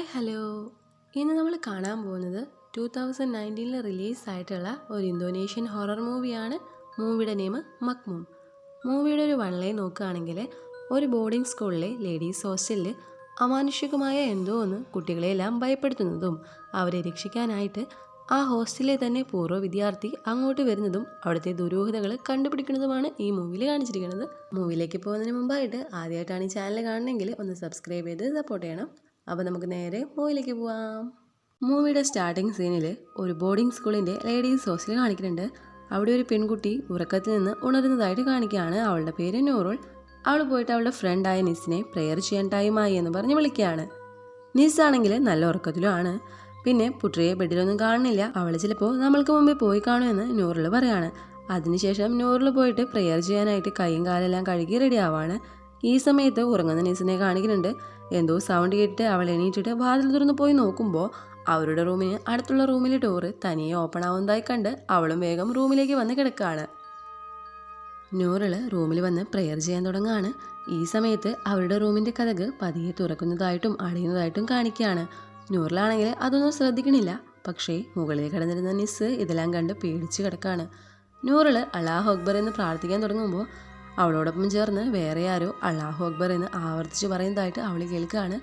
Hi hello. ഇന്ന് നമ്മൾ കാണാൻ പോകുന്നത് ടു തൗസൻഡ് നയന്റീനിൽ റിലീസായിട്ടുള്ള ഒരു ഇന്തോനേഷ്യൻ ഹൊറർ മൂവിയാണ്. മൂവിയുടെ നെയിം മക്മൂം മൂവിയുടെ ഒരു വൺലൈൻ നോക്കുകയാണെങ്കിൽ ഒരു ബോർഡിംഗ് സ്കൂളിലെ ലേഡീസ് ഹോസ്റ്റലിൽ അമാനുഷികമായ എന്തോ ഒന്ന് കുട്ടികളെയെല്ലാം ഭയപ്പെടുത്തുന്നതും അവരെ രക്ഷിക്കാനായിട്ട് ആ ഹോസ്റ്റലിലെ തന്നെ പൂർവ വിദ്യാർത്ഥി അങ്ങോട്ട് വരുന്നതും അവിടുത്തെ ദുരൂഹതകൾ കണ്ടുപിടിക്കുന്നതുമാണ് ഈ മൂവിയിൽ കാണിച്ചിരിക്കുന്നത്. മൂവിയിലേക്ക് പോകുന്നതിന് മുമ്പായിട്ട് ആദ്യമായിട്ടാണ് ഈ ചാനൽ കാണണമെങ്കിൽ ഒന്ന് സബ്സ്ക്രൈബ് ചെയ്ത് സപ്പോർട്ട് ചെയ്യണം. അപ്പോൾ നമുക്ക് നേരെ മൂവിയിലേക്ക് പോവാം. മൂവിയുടെ സ്റ്റാർട്ടിങ് സീനിൽ ഒരു ബോർഡിംഗ് സ്കൂളിന്റെ ലേഡീസ് ഹോസ്റ്റൽ കാണിക്കുന്നുണ്ട്. അവിടെ ഒരു പെൺകുട്ടി ഉറക്കത്തിൽ നിന്ന് ഉണരുന്നതായിട്ട് കാണിക്കുകയാണ്. അവളുടെ പേര് നൂറുൾ. അവൾ പോയിട്ട് അവളുടെ ഫ്രണ്ടായ നിസിനെ പ്രെയർ ചെയ്യാൻ ടൈമായി എന്ന് പറഞ്ഞ് വിളിക്കുകയാണ്. നിസ് ആണെങ്കിൽ നല്ല ഉറക്കത്തിലുമാണ് പിന്നെ പുട്രിയെ ബെഡിലൊന്നും കാണുന്നില്ല. അവൾ ചിലപ്പോൾ നമ്മൾക്ക് മുമ്പേ പോയി കാണുമെന്ന് നൂറിൽ പറയാണ്. അതിനുശേഷം നൂറിൽ പോയിട്ട് പ്രെയർ ചെയ്യാനായിട്ട് കൈയും കാലെല്ലാം കഴുകി റെഡി ആവാണ്. ഈ സമയത്ത് ഉറങ്ങുന്ന നിസിനെ കാണിക്കുന്നുണ്ട്. എന്തോ സൗണ്ട് കേട്ടിട്ട് അവൾ എണീറ്റിട്ട് വാതിൽ തുറന്ന് പോയി നോക്കുമ്പോൾ അവരുടെ റൂമിന് അടുത്തുള്ള റൂമിലെ ഡോറ് തനിയെ ഓപ്പൺ ആവുന്നതായി കണ്ട് അവളും വേഗം റൂമിലേക്ക് വന്ന് കിടക്കുകയാണ് നൂറൾ റൂമിൽ വന്ന് പ്രെയർ ചെയ്യാൻ തുടങ്ങുകയാണ് ഈ സമയത്ത് അവരുടെ റൂമിന്റെ കഥക് പതിയെ തുറക്കുന്നതായിട്ടും അടയുന്നതായിട്ടും കാണിക്കുകയാണ് നൂറിലാണെങ്കിൽ അതൊന്നും ശ്രദ്ധിക്കണില്ല. പക്ഷേ മുകളിൽ കിടന്നിരുന്ന നിസ് ഇതെല്ലാം കണ്ട് പേടിച്ച് കിടക്കുകയാണ് നൂറൾ അലാഹ് അക്ബർ എന്ന് പ്രാർത്ഥിക്കാൻ തുടങ്ങുമ്പോൾ അവളോടൊപ്പം ചേർന്ന് വേറെ ആരോ അള്ളാഹു അക്ബർ എന്ന് ആവർത്തിച്ച് പറയുന്നതായിട്ട് അവൾ കേൾക്കുകയാണ്.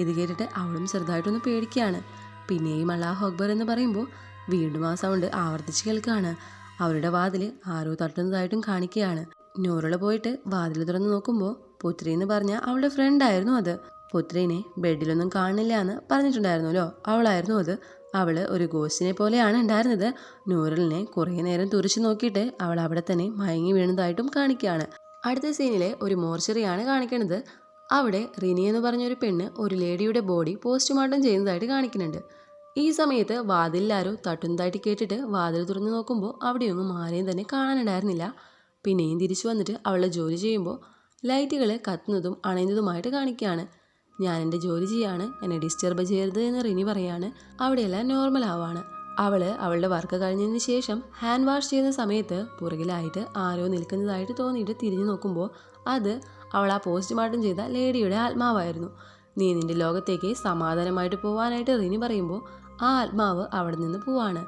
ഇത് കേട്ടിട്ട് അവളും ചെറുതായിട്ടൊന്ന് പേടിക്കുകയാണ്. പിന്നെയും അള്ളാഹു അക്ബർ എന്ന് പറയുമ്പോൾ വീണ്ടും ആ സൗണ്ട് ആവർത്തിച്ച് കേൾക്കുകയാണ്. അവരുടെ വാതിൽ ആരോ തട്ടുന്നതായിട്ടും കാണിക്കുകയാണ്. നൂറുള പോയിട്ട് വാതിൽ തുറന്ന് നോക്കുമ്പോൾ പുത്രി എന്ന് പറഞ്ഞ അവളുടെ ഫ്രണ്ടായിരുന്നു അത്. പുത്രീനെ ബെഡിലൊന്നും കാണില്ല എന്ന് പറഞ്ഞിട്ടുണ്ടായിരുന്നല്ലോ അവളായിരുന്നു അത്. അവൾ ഒരു ഗോസ്റ്റിനെ പോലെയാണ് ഉണ്ടായിരുന്നത്. നൂറലിനെ കുറേ നേരം തുറിച്ചു നോക്കിയിട്ട് അവൾ അവിടെ തന്നെ മയങ്ങി വീണതായിട്ടും കാണിക്കുകയാണ്. അടുത്ത സീനിലെ ഒരു മോർച്ചറിയാണ് കാണിക്കുന്നത്. അവിടെ റിനി എന്ന് പറഞ്ഞൊരു പെണ്ണ് ഒരു ലേഡിയുടെ ബോഡി പോസ്റ്റ്മോർട്ടം ചെയ്യുന്നതായിട്ട് കാണിക്കുന്നുണ്ട്. ഈ സമയത്ത് വാതിലിലാരോ തട്ടുന്നതായിട്ട് കേട്ടിട്ട് വാതിൽ തുറന്നു നോക്കുമ്പോൾ അവിടെയൊന്നും ആരെയും തന്നെ കാണാനുണ്ടായിരുന്നില്ല. പിന്നെയും തിരിച്ചു വന്നിട്ട് അവളുടെ ജോലി ചെയ്യുമ്പോൾ ലൈറ്റുകൾ കത്തുന്നതും അണയുന്നതുമായിട്ട് കാണിക്കുകയാണ്. ഞാൻ എന്റെ ജോലി ചെയ്യാണ് എന്നെ ഡിസ്റ്റർബ് ചെയ്യരുത് എന്ന് റിനി പറയാണ്. അവിടെയെല്ലാം നോർമൽ ആവാണ്. അവൾ അവളുടെ വർക്ക് കഴിഞ്ഞതിന് ശേഷം ഹാൻഡ് വാഷ് ചെയ്യുന്ന സമയത്ത് പുറകിലായിട്ട് ആരോ നിൽക്കുന്നതായിട്ട് തോന്നിയിട്ട് തിരിഞ്ഞു നോക്കുമ്പോൾ അത് അവൾ ആ പോസ്റ്റ്മോർട്ടം ചെയ്ത ലേഡിയുടെ ആത്മാവായിരുന്നു. നീ നിന്റെ ലോകത്തേക്ക് സമാധാനമായിട്ട് പോവാനായിട്ട് റിനി പറയുമ്പോൾ ആ ആത്മാവ് അവിടെ നിന്ന് പോവാണ്.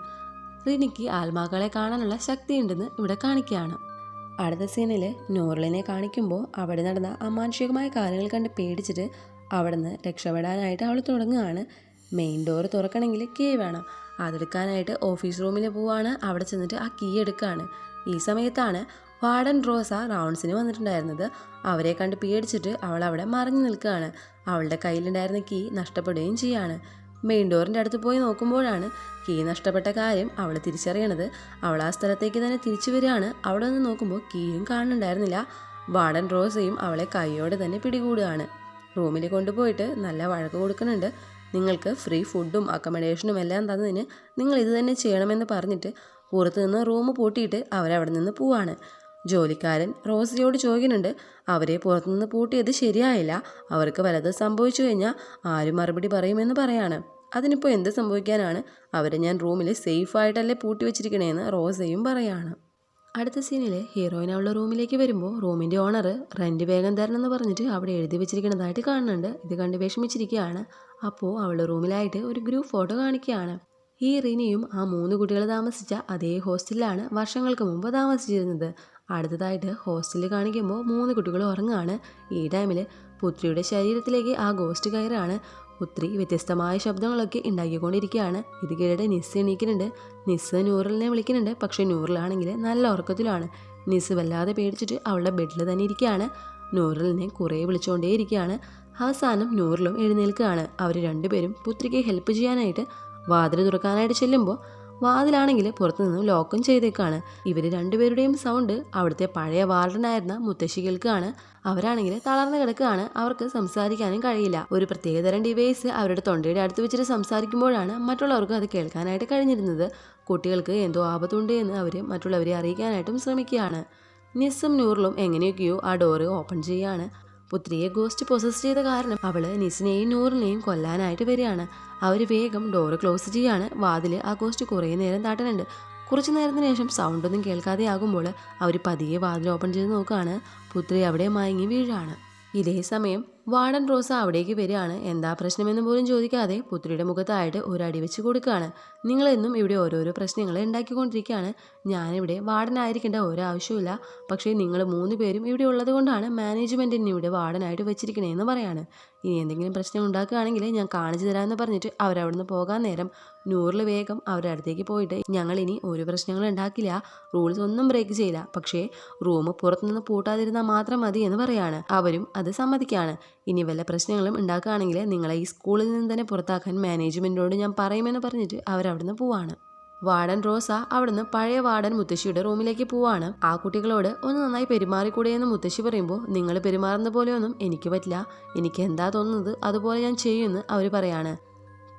റിനിക്ക് ആത്മാക്കളെ കാണാനുള്ള ശക്തിയുണ്ടെന്ന് ഇവിടെ കാണിക്കുകയാണ്. അടുത്ത സീനിൽ നോർലിനെ കാണിക്കുമ്പോൾ അവിടെ നടന്ന അമാനുഷികമായ കാര്യങ്ങൾ കണ്ട് പേടിച്ചിട്ട് അവിടെ നിന്ന് രക്ഷപ്പെടാനായിട്ട് അവൾ തുടങ്ങുകയാണ്. മെയിൻ ഡോർ തുറക്കണമെങ്കിൽ കീ വേണം. അതെടുക്കാനായിട്ട് ഓഫീസ് റൂമിൽ പോവാണ്. അവിടെ ചെന്നിട്ട് ആ കീ എടുക്കുകയാണ് ഈ സമയത്താണ് വാർഡൻ റോസ റൗണ്ട്സിന് വന്നിട്ടുണ്ടായിരുന്നത്. അവരെ കണ്ട് പേടിച്ചിട്ട് അവൾ അവിടെ മറിഞ്ഞു നിൽക്കുകയാണ്. അവളുടെ കയ്യിലുണ്ടായിരുന്ന കീ നഷ്ടപ്പെടുകയും ചെയ്യാണ്. മെയിൻ ഡോറിന്റെ അടുത്ത് പോയി നോക്കുമ്പോഴാണ് കീ നഷ്ടപ്പെട്ട കാര്യം അവൾ തിരിച്ചറിയണത്. അവൾ ആ സ്ഥലത്തേക്ക് തന്നെ തിരിച്ചു വരികയാണ്. അവിടെ നിന്ന് നോക്കുമ്പോൾ കീയും കാണുന്നുണ്ടായിരുന്നില്ല. വാർഡൻ റോസയും അവളെ കൈയോടെ തന്നെ പിടികൂടുകയാണ്. റൂമിൽ കൊണ്ടുപോയിട്ട് നല്ല വഴക്ക് കൊടുക്കുന്നുണ്ട്. നിങ്ങൾക്ക് ഫ്രീ ഫുഡും അക്കമഡേഷനും എല്ലാം തന്നതിന് നിങ്ങൾ ഇത് തന്നെ ചെയ്യണമെന്ന് പറഞ്ഞിട്ട് പുറത്തു നിന്ന് റൂം പൂട്ടിയിട്ട് അവരവിടെ നിന്ന് പോവാണ്. ജോലിക്കാരൻ റോസിയോട് ചോദിക്കുന്നുണ്ട് അവരെ പുറത്തുനിന്ന് പൂട്ടിയത് ശരിയായില്ല. അവർക്ക് വലത് സംഭവിച്ചു കഴിഞ്ഞാൽ ആരും മറുപടി പറയുമെന്ന് പറയാണ്. അതിനിപ്പോൾ എന്ത് സംഭവിക്കാനാണ്? അവരെ ഞാൻ റൂമിൽ സേഫായിട്ടല്ലേ പൂട്ടി വെച്ചിരിക്കണേന്ന് റോസയും പറയാണ്. അടുത്ത സീനിൽ ഹീറോയിൻ അവളുടെ റൂമിലേക്ക് വരുമ്പോൾ റൂമിന്റെ ഓണർ റെന്റ് വേഗം തരണം എന്ന് പറഞ്ഞിട്ട് അവിടെ എഴുതി വെച്ചിരിക്കുന്നതായിട്ട് കാണുന്നുണ്ട്. ഇത് കണ്ട് വിഷമിച്ചിരിക്കുകയാണ്. അപ്പോൾ അവളുടെ റൂമിലായിട്ട് ഒരു ഗ്രൂപ്പ് ഫോട്ടോ കാണിക്കുകയാണ്. ഈ റിനിയും ആ മൂന്ന് കുട്ടികൾ താമസിച്ച അതേ ഹോസ്റ്റലിലാണ് വർഷങ്ങൾക്ക് മുമ്പ് താമസിച്ചിരുന്നത്. അടുത്തതായിട്ട് ഹോസ്റ്റലിൽ കാണിക്കുമ്പോൾ മൂന്ന് കുട്ടികൾ ഉറങ്ങാണ്. ഈ ടൈമിൽ പുത്രിയുടെ ശരീരത്തിലേക്ക് ആ ഗോസ്റ്റ് കയറാണ് പുത്രി വ്യത്യസ്തമായ ശബ്ദങ്ങളൊക്കെ ഉണ്ടാക്കിക്കൊണ്ടിരിക്കുകയാണ്. ഇത് കേട്ട് നിസ് എണീക്കുന്നുണ്ട്. നിസ് നൂറിലിനെ വിളിക്കുന്നുണ്ട്. പക്ഷേ നൂറിലാണെങ്കിൽ നല്ല ഉറക്കത്തിലാണ് നിസ് വല്ലാതെ പേടിച്ചിട്ട് അവളുടെ ബെഡിൽ തന്നെ ഇരിക്കുകയാണ്. നൂറിലിനെ കുറേ വിളിച്ചുകൊണ്ടേയിരിക്കുകയാണ് അവസാനം നൂറിലും എഴുന്നേൽക്കുകയാണ്. അവർ രണ്ടുപേരും പുത്രിക്ക് ഹെൽപ്പ് ചെയ്യാനായിട്ട് വാതിൽ തുറക്കാനായിട്ട് ചെല്ലുമ്പോൾ വാതിലാണെങ്കിൽ പുറത്തുനിന്ന് ലോക്കും ചെയ്തേക്കാണ്. ഇവർ രണ്ടുപേരുടെയും സൗണ്ട് അവിടുത്തെ പഴയ വാർഡനായിരുന്ന മുത്തശ്ശി കേൾക്കുകയാണ് അവരാണെങ്കിൽ തളർന്നു കിടക്കുകയാണ്. അവർക്ക് സംസാരിക്കാനും കഴിയില്ല. ഒരു പ്രത്യേകതരം ഡിവൈസ് അവരുടെ തൊണ്ടയുടെ അടുത്ത് വെച്ചിട്ട് സംസാരിക്കുമ്പോഴാണ് മറ്റുള്ളവർക്ക് അത് കേൾക്കാനായിട്ട് കഴിഞ്ഞിരുന്നത്. കുട്ടികൾക്ക് എന്തോ ആപത്തുണ്ട് എന്ന് അവർ മറ്റുള്ളവരെ അറിയിക്കാനായിട്ടും ശ്രമിക്കുകയാണ്. നിസ്സും നൂറിലും എങ്ങനെയൊക്കെയോ ആ ഡോറ് ഓപ്പൺ ചെയ്യാണ് പുത്രിയെ ഗോസ്റ്റ് പ്രൊസസ് ചെയ്ത കാരണം അവൾ നിസിനെയും നൂറിനെയും കൊല്ലാനായിട്ട് വരികയാണ്. അവർ വേഗം ഡോറ് ക്ലോസ് ചെയ്യാണ്. വാതിൽ ഗോസ്റ്റ് കുറേ നേരം താട്ടുന്നുണ്ട്. കുറച്ച് നേരത്തിന് ശേഷം സൗണ്ടൊന്നും കേൾക്കാതെ ആകുമ്പോൾ അവർ പതിയെ വാതിൽ ഓപ്പൺ ചെയ്ത് നോക്കുകയാണ് പുത്രി അവിടെ മയങ്ങി വീഴാണ്. ഇതേ സമയം വാർഡൻ റോസ അവിടേക്ക് വരികയാണ്. എന്താ പ്രശ്നമെന്ന് പോലും ചോദിക്കാതെ പുത്രിയുടെ മുഖത്തായിട്ട് ഒരടി വെച്ച് കൊടുക്കുകയാണ്. നിങ്ങളെന്നും ഇവിടെ ഓരോരോ പ്രശ്നങ്ങൾ ഉണ്ടാക്കിക്കൊണ്ടിരിക്കുകയാണ്. ഞാനിവിടെ വാർഡനായിരിക്കേണ്ട ഒരാവശ്യമില്ല പക്ഷേ നിങ്ങൾ മൂന്ന് പേരും ഇവിടെ ഉള്ളത് കൊണ്ടാണ് മാനേജ്മെന്റിനെ ഇവിടെ വാർഡനായിട്ട് വെച്ചിരിക്കണേന്ന് പറയാണ്. ഇനി എന്തെങ്കിലും പ്രശ്നം ഉണ്ടാക്കുകയാണെങ്കിൽ ഞാൻ കാണിച്ചു തരാമെന്ന് പറഞ്ഞിട്ട് അവരവിടുന്ന് പോകാൻ നേരം നൂറിൽ വേഗം അവരുടെ അടുത്തേക്ക് പോയിട്ട് ഞങ്ങൾ ഇനി ഒരു പ്രശ്നങ്ങൾ ഉണ്ടാക്കില്ല. റൂൾസ് ഒന്നും ബ്രേക്ക് ചെയ്യില്ല. പക്ഷേ റൂം പുറത്തുനിന്ന് പൂട്ടാതിരുന്നാൽ മാത്രം മതി എന്ന് പറയാണ്. അവരും അത് സമ്മതിക്കാണ് ഇനി വല്ല പ്രശ്നങ്ങളും ഉണ്ടാക്കുകയാണെങ്കിൽ നിങ്ങളെ ഈ സ്കൂളിൽ നിന്ന് തന്നെ പുറത്താക്കാൻ മാനേജ്മെന്റിനോട് ഞാൻ പറയുമെന്ന് പറഞ്ഞിട്ട് അവരവിടുന്ന് പോവാണ്. വാർഡൻ റോസ അവിടുന്ന് പഴയ വാർഡൻ മുത്തശ്ശിയുടെ റൂമിലേക്ക് പോവാണ്. ആ കുട്ടികളോട് ഒന്ന് നന്നായി പെരുമാറിക്കൂടെ എന്ന് മുത്തശ്ശി പറയുമ്പോൾ നിങ്ങൾ പെരുമാറുന്ന പോലെയൊന്നും എനിക്ക് പറ്റില്ല. എനിക്ക് എന്താ തോന്നുന്നത് അതുപോലെ ഞാൻ ചെയ്യുമെന്ന് അവർ പറയാണ്.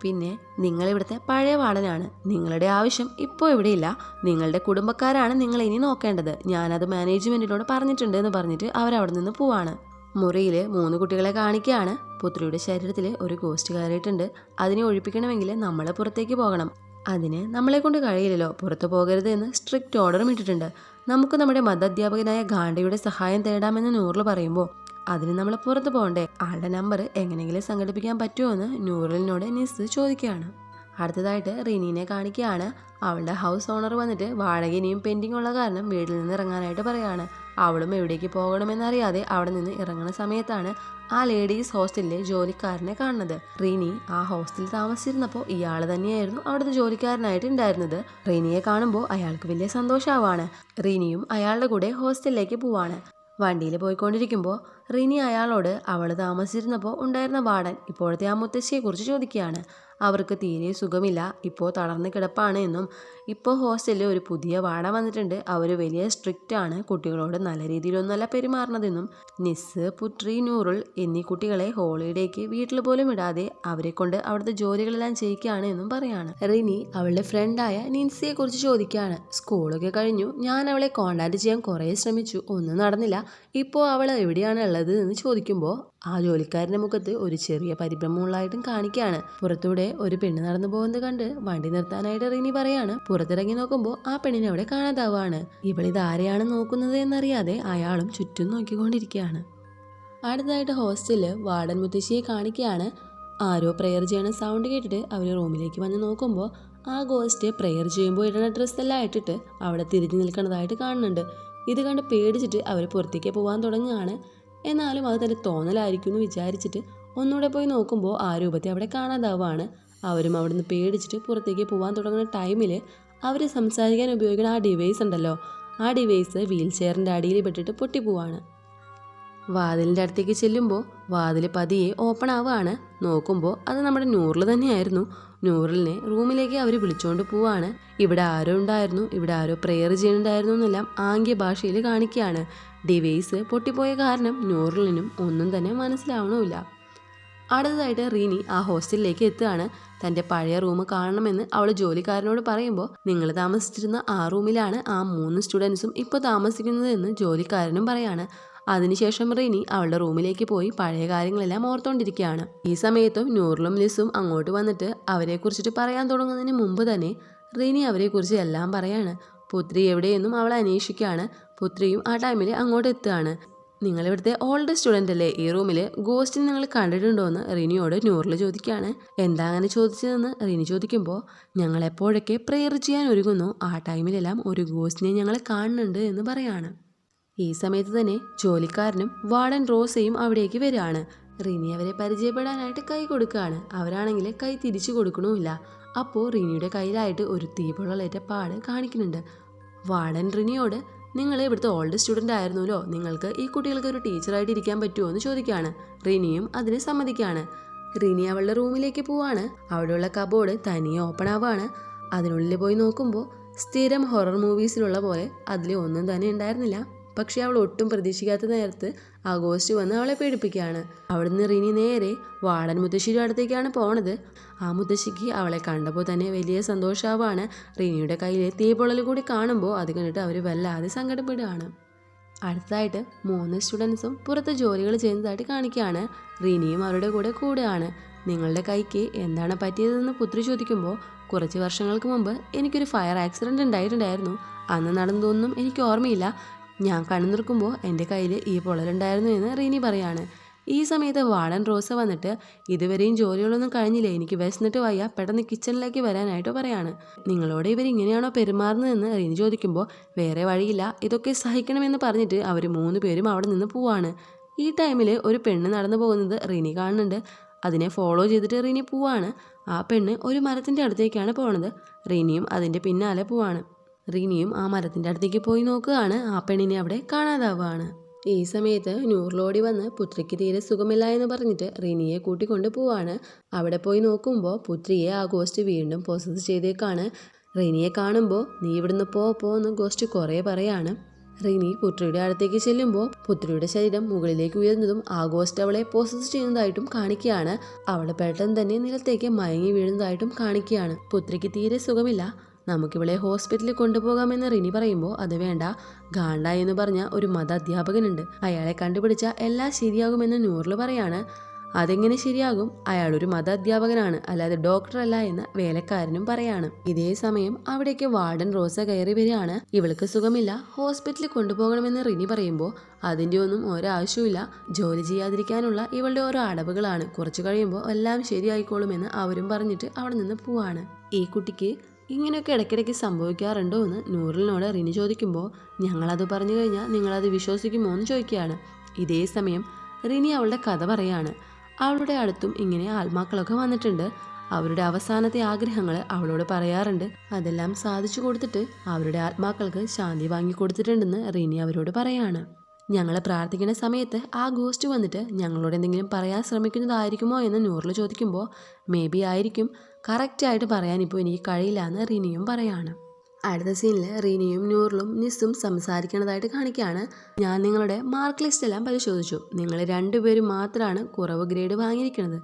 പിന്നെ നിങ്ങളിവിടുത്തെ പഴയ വാർഡനാണ്. നിങ്ങളുടെ ആവശ്യം ഇപ്പോൾ ഇവിടെയില്ല. നിങ്ങളുടെ കുടുംബക്കാരാണ് നിങ്ങൾ ഇനി നോക്കേണ്ടത്. ഞാനത് മാനേജ്മെന്റിനോട് പറഞ്ഞിട്ടുണ്ട് എന്ന് പറഞ്ഞിട്ട് അവരവിടെ നിന്ന് പോവാണ്. മുറിയിൽ മൂന്ന് കുട്ടികളെ കാണിക്കുകയാണ് പുത്രിയുടെ ശരീരത്തിൽ ഒരു ഗോസ്റ്റ് കയറിയിട്ടുണ്ട്. അതിനെ ഒഴിപ്പിക്കണമെങ്കിൽ നമ്മൾ പുറത്തേക്ക് പോകണം. അതിന് നമ്മളെ കൊണ്ട് കഴിയില്ലല്ലോ. പുറത്തു പോകരുത് എന്ന് സ്ട്രിക്റ്റ് ഓർഡറും ഇട്ടിട്ടുണ്ട്. നമുക്ക് നമ്മുടെ മതാധ്യാപകനായ ഗാന്ധിയുടെ സഹായം തേടാമെന്ന് നൂറിൽ പറയുമ്പോൾ അതിന് നമ്മൾ പുറത്ത് പോകണ്ടേ? ആളുടെ നമ്പർ എങ്ങനെയെങ്കിലും സംഘടിപ്പിക്കാൻ പറ്റുമോ? എന്ന് നൂറിലിനോട് നിസ് ചോദിക്കുകയാണ്. അടുത്തതായിട്ട് റിനീനെ കാണിക്കുകയാണ്. അവളുടെ ഹൗസ് ഓണർ വന്നിട്ട് വാടക പെൻഡിങ് ഉള്ള കാരണം വീട്ടിൽ നിന്ന് ഇറങ്ങാനായിട്ട് പറയുകയാണ് അവളും എവിടേക്ക് പോകണമെന്നറിയാതെ അവിടെ നിന്ന് ഇറങ്ങുന്ന സമയത്താണ് ആ ലേഡീസ് ഹോസ്റ്റലിലെ ജോലിക്കാരനെ കാണുന്നത്. റീനി ആ ഹോസ്റ്റലിൽ താമസിച്ചിരുന്നപ്പോൾ ഇയാൾ തന്നെയായിരുന്നു അവിടുത്തെ ജോലിക്കാരനായിട്ട് ഉണ്ടായിരുന്നത്. റീനിയെ കാണുമ്പോൾ അയാൾക്ക് വലിയ സന്തോഷമാവാണ്. റീനിയും അയാളുടെ കൂടെ ഹോസ്റ്റലിലേക്ക് പോവാണ്. വണ്ടിയിൽ പോയിക്കൊണ്ടിരിക്കുമ്പോൾ റിനി അയാളോട് അവൾ താമസിച്ചിരുന്നപ്പോൾ ഉണ്ടായിരുന്ന വാടൻ ഇപ്പോഴത്തെ ആ മുത്തശ്ശിയെക്കുറിച്ച് ചോദിക്കുകയാണ്. അവർക്ക് തീരെ സുഖമില്ല. ഇപ്പോൾ തളർന്ന് കിടപ്പാണ് എന്നും ഇപ്പോൾ ഹോസ്റ്റലിൽ ഒരു പുതിയ വാട വന്നിട്ടുണ്ട്. അവർ വലിയ സ്ട്രിക്റ്റ് ആണ്. കുട്ടികളോട് നല്ല രീതിയിലൊന്നുമല്ല പെരുമാറുന്നതെന്നും നിസ് പുത്രി നൂറുൾ എന്നീ കുട്ടികളെ ഹോളിഡേക്ക് വീട്ടിൽ പോലും ഇടാതെ അവരെ കൊണ്ട് അവിടുത്തെ ജോലികളെല്ലാം ചെയ്യിക്കുകയാണ് എന്നും പറയാണ്. റിനി അവളുടെ ഫ്രണ്ടായ നിൻസിയെ കുറിച്ച് ചോദിക്കുകയാണ്. സ്കൂളൊക്കെ കഴിഞ്ഞു. ഞാൻ അവളെ കോണ്ടാക്ട് ചെയ്യാൻ കുറേ ശ്രമിച്ചു. ഒന്നും നടന്നില്ല. ഇപ്പോൾ അവൾ എവിടെയാണ് ഉള്ളത് എന്ന് ചോദിക്കുമ്പോൾ ആ ജോലിക്കാരന്റെ മുഖത്ത് ഒരു ചെറിയ പരിഭ്രമമുള്ളതായിട്ടും കാണിക്കുകയാണ്. പുറത്തൂടെ ഒരു പെണ്ണ് നടന്നു പോകുന്നത് കണ്ട് വണ്ടി നിർത്താനായിട്ട് റിനി പറയാണ്. പുറത്തിറങ്ങി നോക്കുമ്പോൾ ആ പെണ്ണിനെ അവിടെ കാണാതാവാണ്. ഇവളിത് ആരെയാണ് നോക്കുന്നത് എന്നറിയാതെ അയാളും ചുറ്റും നോക്കിക്കൊണ്ടിരിക്കുകയാണ്. അടുത്തതായിട്ട് ഹോസ്റ്റലിൽ വാർഡൻ മുത്തശ്ശിയെ കാണിക്കുകയാണ്. ആരോ പ്രെയർ ചെയ്യണ സൗണ്ട് കേട്ടിട്ട് അവർ റൂമിലേക്ക് വന്ന് നോക്കുമ്പോൾ ആ ഗോസ്റ്റ് പ്രെയർ ചെയ്യുമ്പോൾ ഇടുന്ന ഡ്രസ്സെല്ലാം ഇട്ടിട്ട് അവിടെ തിരിഞ്ഞു നിൽക്കുന്നതായിട്ട് കാണുന്നുണ്ട്. ഇത് കണ്ട് പേടിച്ചിട്ട് അവർ പുറത്തേക്ക് പോകാൻ തുടങ്ങുകയാണ്. എന്നാലും അത് തന്നെ തോന്നലായിരിക്കും എന്ന് വിചാരിച്ചിട്ട് ഒന്നുകൂടെ പോയി നോക്കുമ്പോൾ ആ രൂപത്തെ അവിടെ കാണാതാവാണ്. അവരും അവിടുന്ന് പേടിച്ചിട്ട് പുറത്തേക്ക് പോകാൻ തുടങ്ങുന്ന ടൈമിൽ അവർ സംസാരിക്കാൻ ഉപയോഗിക്കുന്ന ആ ഡിവൈസ് ഉണ്ടല്ലോ. ആ ഡിവൈസ് വീൽ ചെയറിന്റെ അടിയിൽ പെട്ടിട്ട് പൊട്ടിപ്പോവാണ് വാതിലിന്റെ അടുത്തേക്ക് ചെല്ലുമ്പോൾ വാതിൽ പതിയെ ഓപ്പൺ ആവുകയാണ് നോക്കുമ്പോൾ അത് നമ്മുടെ നൂറിൽ തന്നെയായിരുന്നു. നൂറിലിനെ റൂമിലേക്ക് അവർ വിളിച്ചുകൊണ്ട് പോവാണ്. ഇവിടെ ആരോ ഉണ്ടായിരുന്നു. ഇവിടെ ആരോ പ്രെയർ ചെയ്യുന്നുണ്ടായിരുന്നു എന്നെല്ലാം ആംഗ്യ ഭാഷയിൽ കാണിക്കുകയാണ് ഡിവൈസ് പൊട്ടിപ്പോയ കാരണം നൂറിലിനും ഒന്നും തന്നെ മനസ്സിലാവണമില്ല. അടുത്തതായിട്ട് റീനി ആ ഹോസ്റ്റലിലേക്ക് എത്തുകയാണ്. തന്റെ പഴയ റൂം കാണണമെന്ന് അവൾ ജോലിക്കാരനോട് പറയുമ്പോൾ നിങ്ങൾ താമസിച്ചിരുന്ന ആ റൂമിലാണ് ആ മൂന്ന് സ്റ്റുഡൻസും ഇപ്പോൾ താമസിക്കുന്നതെന്ന് ജോലിക്കാരനും പറയാണ്. അതിനുശേഷം റീനി അവളുടെ റൂമിലേക്ക് പോയി പഴയ കാര്യങ്ങളെല്ലാം ഓർത്തുകൊണ്ടിരിക്കുകയാണ്. ഈ സമയത്തും നൂറിലും ലിസും അങ്ങോട്ട് വന്നിട്ട് അവരെക്കുറിച്ചിട്ട് പറയാൻ തുടങ്ങുന്നതിന് മുമ്പ് തന്നെ റീനി അവരെക്കുറിച്ച് എല്ലാം പറയാണ്. പുത്രി എവിടെയെന്നും അവൾ അന്വേഷിക്കുകയാണ്. പുത്രിയും ആ ടൈമിൽ അങ്ങോട്ട് എത്തുകയാണ്. നിങ്ങൾ ഇവിടുത്തെ ഓൾഡ് സ്റ്റുഡന്റ് അല്ലേ? ഈ റൂമിൽ ഗോസ്റ്റിനെ നിങ്ങൾ കണ്ടിട്ടുണ്ടോ? എന്ന് റിനിയോട് നൂറിൽ ചോദിക്കുകയാണ്. എന്താ അങ്ങനെ ചോദിച്ചതെന്ന്? റിനി ചോദിക്കുമ്പോൾ ഞങ്ങൾ എപ്പോഴൊക്കെ പ്രെയർ ചെയ്യാൻ ഒരുങ്ങുന്നു ആ ടൈമിലെല്ലാം ഒരു ഗോസ്റ്റിനെ ഞങ്ങൾ കാണുന്നുണ്ട് എന്ന് പറയാണ്. ഈ സമയത്ത് തന്നെ ജോലിക്കാരനും വാർഡൻ റോസയും അവിടേക്ക് വരികയാണ്. റിനി അവരെ പരിചയപ്പെടാനായിട്ട് കൈ കൊടുക്കുകയാണ്. അവരാണെങ്കിൽ കൈ തിരിച്ചു കൊടുക്കണമില്ല അപ്പോൾ റിനിയുടെ കയ്യിലായിട്ട് ഒരു തീപൊള്ളലേറ്റ പാട് കാണിക്കുന്നുണ്ട്. വാർഡൻ റിനിയോട് നിങ്ങൾ ഇവിടുത്തെ ഓൾഡ് സ്റ്റുഡന്റ് ആയിരുന്നല്ലോ നിങ്ങൾക്ക് ഈ കുട്ടികൾക്ക് ഒരു ടീച്ചറായിട്ട് ഇരിക്കാൻ പറ്റുമോ? എന്ന് ചോദിക്കുകയാണ് റിനിയും അതിന് സമ്മതിക്കുകയാണ് റിനി അവളുടെ റൂമിലേക്ക് പോവാണ്. അവിടെയുള്ള കബോർഡ് തനിയെ ഓപ്പൺ ആവുകയാണ് അതിനുള്ളിൽ പോയി നോക്കുമ്പോൾ സ്ഥിരം ഹൊറർ മൂവീസിലുള്ള പോലെ അതിൽ ഒന്നും തന്നെ ഉണ്ടായിരുന്നില്ല. പക്ഷേ അവൾ ഒട്ടും പ്രതീക്ഷിക്കാത്ത നേരത്ത് ആഘോഷിച്ച് ഗോസ്റ്റ് വന്ന് അവളെ പേടിപ്പിക്കുകയാണ്. അവിടുന്ന് റിനി നേരെ വാടൻ മുത്തശ്ശിയുടെ അടുത്തേക്കാണ് പോണത്. ആ മുത്തശ്ശിക്ക് അവളെ കണ്ടപ്പോൾ തന്നെ വലിയ സന്തോഷമാവാണ് റിനിയുടെ കയ്യിലെ തീപൊളൽ കൂടി കാണുമ്പോൾ അത് കണ്ടിട്ട് അവർ വല്ലാതെ സങ്കടപ്പെടുകയാണ്. അടുത്തായിട്ട് മൂന്ന് സ്റ്റുഡൻസും പുറത്ത് ജോലികൾ ചെയ്യുന്നതായിട്ട് കാണിക്കുകയാണ്. റീനിയും അവരുടെ കൂടെ കൂടുകയാണ് നിങ്ങളുടെ കൈക്ക് എന്താണ് പറ്റിയതെന്ന് പുത്രി ചോദിക്കുമ്പോൾ കുറച്ച് വർഷങ്ങൾക്ക് മുമ്പ് എനിക്കൊരു ഫയർ ആക്സിഡന്റ് ഉണ്ടായിട്ടുണ്ടായിരുന്നു. അന്ന് നടന്നതൊന്നും എനിക്ക് ഓർമ്മയില്ല. ഞാൻ കണ്ണു നിൽക്കുമ്പോൾ എന്റെ കയ്യിൽ ഈ പൊള്ളലുണ്ടായിരുന്നു എന്ന് റീനി പറയാണ്. ഈ സമയത്ത് വാടൻ റോസ വന്നിട്ട് ഇതുവരെയും ജോലികളൊന്നും കഴിഞ്ഞില്ല? എനിക്ക് വിശന്നിട്ട് വയ്യ. പെട്ടെന്ന് കിച്ചണിലേക്ക് വരാനായിട്ട് പറയാണ്. നിങ്ങളോട് ഇവർ ഇങ്ങനെയാണോ പെരുമാറുന്നതെന്ന് റിനി ചോദിക്കുമ്പോൾ വേറെ വഴിയില്ല. ഇതൊക്കെ സഹിക്കണമെന്ന് പറഞ്ഞിട്ട് അവർ മൂന്ന് പേരും അവിടെ നിന്ന് പോവാണ്. ഈ ടൈമിൽ ഒരു പെണ്ണ് നടന്നു പോകുന്നത് റീനി കാണുന്നുണ്ട്. അതിനെ ഫോളോ ചെയ്തിട്ട് റീനി പോവാണ്. ആ പെണ്ണ് ഒരു മരത്തിന്റെ അടുത്തേക്കാണ് പോണത്. റീനിയും അതിന്റെ പിന്നാലെ പോവാണ്. റീനിയും ആ മരത്തിന്റെ അടുത്തേക്ക് പോയി നോക്കുകയാണ്. ആ പെണ്ണിനെ അവിടെ കാണാതാവുകയാണ് ഈ സമയത്ത് നൂറിലോടി വന്ന് പുത്രിക്ക് തീരെ സുഖമില്ല എന്ന് പറഞ്ഞിട്ട് റിനിയെ കൂട്ടിക്കൊണ്ട് പോവാണ്. അവിടെ പോയി നോക്കുമ്പോൾ പുത്രിയെ ആ ഗോസ്റ്റ് വീണ്ടും പോസസ് ചെയ്തേക്കാണ്. റിനിയെ കാണുമ്പോൾ നീ ഇവിടുന്ന് പോ പോ ഗോസ്റ്റ് കുറേ പറയാണ്. റിനി പുത്രിയുടെ അടുത്തേക്ക് ചെല്ലുമ്പോൾ പുത്രിയുടെ ശരീരം മുകളിലേക്ക് ഉയർന്നതും ഗോസ്റ്റ് അവളെ പോസസ് ചെയ്യുന്നതായിട്ടും കാണിക്കുകയാണ്. അവൾ പെട്ടെന്ന് തന്നെ നിലത്തേക്ക് മയങ്ങി വീഴുന്നതായിട്ടും കാണിക്കുകയാണ്. പുത്രിക്ക് തീരെ സുഖമില്ല. നമുക്കിവളെ ഹോസ്പിറ്റലിൽ കൊണ്ടുപോകാമെന്ന് റിനി പറയുമ്പോൾ അത് വേണ്ട. ഗാണ്ട എന്ന് പറഞ്ഞ ഒരു മത അധ്യാപകനുണ്ട് അയാളെ കണ്ടുപിടിച്ച എല്ലാം ശരിയാകുമെന്ന് നൂറിൽ പറയാണ്. അതെങ്ങനെ ശരിയാകും? അയാളൊരു മത അധ്യാപകനാണ് അല്ലാതെ ഡോക്ടറല്ല എന്ന് വേലക്കാരനും പറയാണ്. ഇതേ സമയം അവിടേക്ക് വാർഡൻ റോസ കയറി വരികയാണ്. ഇവൾക്ക് സുഖമില്ല ഹോസ്പിറ്റലിൽ കൊണ്ടുപോകണമെന്ന് റിനി പറയുമ്പോൾ അതിന്റെ ഒന്നും ഒരാവശ്യമില്ല ജോലി ചെയ്യാതിരിക്കാനുള്ള ഇവളുടെ ഓരോ അടവുകളാണ്. കുറച്ചു കഴിയുമ്പോൾ എല്ലാം ശരിയായിക്കോളുമെന്ന് അവരും പറഞ്ഞിട്ട് അവിടെ നിന്ന് പോവാണ്. ഈ കുട്ടിക്ക് ഇങ്ങനെയൊക്കെ ഇടയ്ക്കിടയ്ക്ക് സംഭവിക്കാറുണ്ടോ എന്ന് നൂറിലിനോട് റിനി ചോദിക്കുമ്പോൾ ഞങ്ങളത് പറഞ്ഞു കഴിഞ്ഞാൽ നിങ്ങളത് വിശ്വസിക്കുമോ? എന്ന് ചോദിക്കുകയാണ്. ഇതേ സമയം റിനി അവളുടെ കഥ പറയാണ്. അവളുടെ അടുത്തും ഇങ്ങനെ ആത്മാക്കളൊക്കെ വന്നിട്ടുണ്ട്. അവരുടെ അവസാനത്തെ ആഗ്രഹങ്ങൾ അവളോട് പറയാറുണ്ട്. അതെല്ലാം സാധിച്ചു കൊടുത്തിട്ട് അവരുടെ ആത്മാക്കൾക്ക് ശാന്തി വാങ്ങി കൊടുത്തിട്ടുണ്ടെന്ന് റിനി അവരോട് പറയാണ്. ഞങ്ങൾ പ്രാർത്ഥിക്കുന്ന സമയത്ത് ആ ഗോസ്റ്റ് വന്നിട്ട് ഞങ്ങളോട് എന്തെങ്കിലും പറയാൻ ശ്രമിക്കുന്നതായിരിക്കുമോ? എന്ന് നൂറിൽ ചോദിക്കുമ്പോൾ മേ ബി ആയിരിക്കും. കറക്റ്റായിട്ട് പറയാൻ ഇപ്പോൾ എനിക്ക് കഴിയില്ല എന്ന് റിനിയും പറയാണ്. അടുത്ത സീനിൽ റിനിയും നൂറിലും നിസും സംസാരിക്കുന്നതായിട്ട് കാണിക്കുകയാണ്. ഞാൻ നിങ്ങളുടെ മാർക്ക് ലിസ്റ്റ് എല്ലാം പരിശോധിച്ചു. നിങ്ങൾ രണ്ടുപേരും മാത്രമാണ് കുറവ് ഗ്രേഡ് വാങ്ങിയിരിക്കുന്നത്.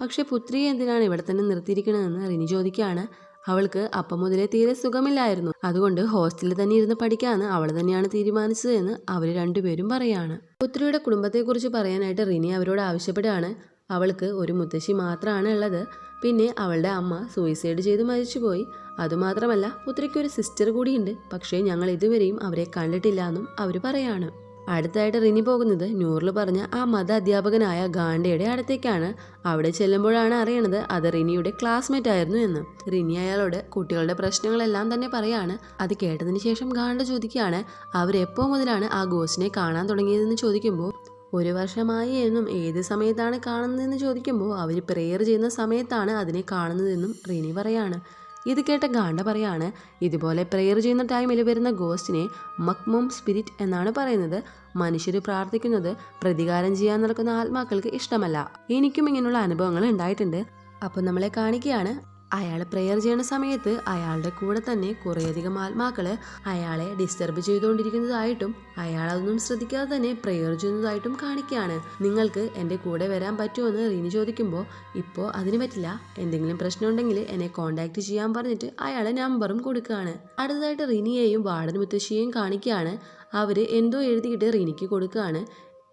പക്ഷേ പുത്രിയെ എന്തിനാണ് ഇവിടെ തന്നെ നിർത്തിയിരിക്കുന്നതെന്ന് റിനി ചോദിക്കുകയാണ്. അവൾക്ക് അപ്പം മുതലേ തീരെ സുഖമില്ലായിരുന്നു. അതുകൊണ്ട് ഹോസ്റ്റലിൽ തന്നെ ഇരുന്ന് പഠിക്കാമെന്ന് അവൾ തന്നെയാണ് തീരുമാനിച്ചത് എന്ന് അവർ രണ്ടുപേരും പറയാണ്. പുത്രിയുടെ കുടുംബത്തെക്കുറിച്ച് പറയാനായിട്ട് റിനി അവരോട് ആവശ്യപ്പെടുകയാണ്. അവൾക്ക് ഒരു മുത്തശ്ശി മാത്രമാണ് ഉള്ളത്. പിന്നെ അവളുടെ അമ്മ സൂയിസൈഡ് ചെയ്ത് മരിച്ചുപോയി. അതുമാത്രമല്ല പുത്രിക്ക് ഒരു സിസ്റ്റർ കൂടിയുണ്ട്. പക്ഷേ ഞങ്ങൾ ഇതുവരെയും അവരെ കണ്ടിട്ടില്ല എന്നും അവർ പറയാണ്. അടുത്തായിട്ട് റിനി പോകുന്നത് നൂറിൽ പറഞ്ഞ ആ മത അധ്യാപകനായ ഗാണ്ടയുടെ അടുത്തേക്കാണ്. അവിടെ ചെല്ലുമ്പോഴാണ് അറിയണത് അത് റിനിയുടെ ക്ലാസ്മേറ്റ് ആയിരുന്നു എന്ന്. റിനി അയാളോട് കുട്ടികളുടെ പ്രശ്നങ്ങളെല്ലാം തന്നെ പറയാണ്. അത് കേട്ടതിന് ശേഷം ഗാണ്ട ചോദിക്കുകയാണ് അവരെപ്പോ മുതലാണ് ആ ഗോസ്റ്റിനെ കാണാൻ തുടങ്ങിയതെന്ന് ചോദിക്കുമ്പോൾ ഒരു വർഷമായി എന്നും ഏത് സമയത്താണ് കാണുന്നതെന്ന് ചോദിക്കുമ്പോൾ അവർ പ്രെയർ ചെയ്യുന്ന സമയത്താണ് അതിനെ കാണുന്നതെന്നും റിനി പറയാണ്. ഇത് കേട്ട ഗാണ്ട പറയാണ് ഇതുപോലെ പ്രെയർ ചെയ്യുന്ന ടൈമിൽ വരുന്ന ഗോസ്റ്റിനെ മക്മും സ്പിരിറ്റ് എന്നാണ് പറയുന്നത്. മനുഷ്യർ പ്രാർത്ഥിക്കുന്നത് പ്രതികാരം ചെയ്യാൻ നടക്കുന്ന ആത്മാക്കൾക്ക് ഇഷ്ടമല്ല. എനിക്കും ഇങ്ങനെയുള്ള അനുഭവങ്ങൾ ഉണ്ടായിട്ടുണ്ട്. അപ്പോൾ നമ്മളെ കാണിക്കുകയാണ് അയാൾ പ്രെയർ ചെയ്യുന്ന സമയത്ത് അയാളുടെ കൂടെ തന്നെ കുറേയധികം ആത്മാക്കൾ അയാളെ ഡിസ്റ്റർബ് ചെയ്തുകൊണ്ടിരിക്കുന്നതായിട്ടും അയാൾ അതൊന്നും ശ്രദ്ധിക്കാതെ തന്നെ പ്രെയർ ചെയ്യുന്നതായിട്ടും കാണിക്കുകയാണ്. നിങ്ങൾക്ക് എന്റെ കൂടെ വരാൻ പറ്റുമെന്ന് റീനി ചോദിക്കുമ്പോൾ ഇപ്പോൾ അതിന് പറ്റില്ല. എന്തെങ്കിലും പ്രശ്നമുണ്ടെങ്കിൽ എന്നെ കോൺടാക്ട് ചെയ്യാൻ പറഞ്ഞിട്ട് അയാളെ നമ്പറും കൊടുക്കുകയാണ്. അടുത്തതായിട്ട് റിനിയെയും വാർഡൻ മുത്തശ്ശിയെയും കാണിക്കുകയാണ്. അവർ എന്തോ എഴുതിയിട്ട് റിനിക്ക് കൊടുക്കുകയാണ്.